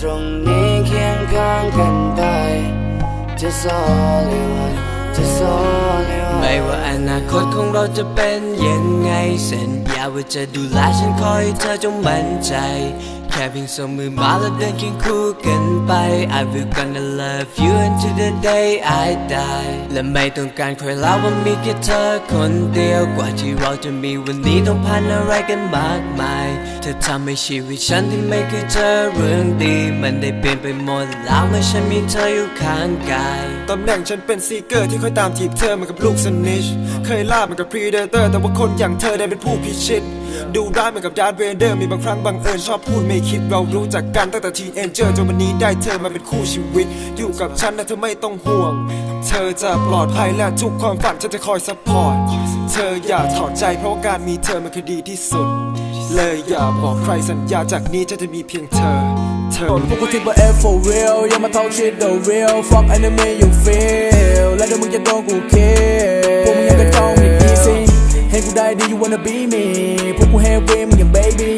ตรงนี้เคียงข้างกันไป Just all you want Just all you want ไม่ว่าอนาคตของเราจะเป็นยังไงสัญญาว่าจะดูแลฉันคอยเธอจงมั่นใจ ค่เพียงสองมือมาแล้วเดินเคียงคู่กันไป I will gonna love you until the day I die และไม่ต้องการใครแล้วว่ามีแค่เธอคนเดียวกว่าที่เราจะมีวันนี้ต้องผ่านอะไรกันมากมาย เธอทำให้ชีวิตฉันที่ไม่เคยเจอเรื่องดี มันได้เปลี่ยนไปหมดแล้วเมื่อฉันมีเธออยู่ข้างกาย ตำแหน่งฉันเป็นซีเกอร์ที่คอยตามจีบเธอเหมือนกับลูกสนิช เคยล่าเหมือนกับพรีเดเตอร์ แต่ว่าคนอย่างเธอได้เป็นผู้พิชิต ดูร้ายเหมือนกับดาร์ธเวเดอร์ มีบางครั้งบังเอิญชอบพูดไม่คิดเรารู้จักกันตั้งแต่ทีเอ็นเจอร์จนวันนี้ได้เธอมาเป็นคู่ชีวิต อยู่กับฉันนะเธอไม่ต้องห่วง เธอจะปลอดภัยและทุกความฝันฉันจะคอยซัพพอร์ต เธออย่าถอดใจเพราะการมีเธอมันคือดีที่สุด เลยอย่าบอกใครสัญญาจากนี้ฉันจะมีเพียงเธอ เธอพวกกูทิ้งมา F for real อย่ามา talk shit the real fuck enemy you feel และเดี๋ยวมึงจะโดนกูเคพวกมึงยังกระจองอย่าง easy เห็นกูได้ดี you wanna be me พวกกู heavy มึงอย่าง baby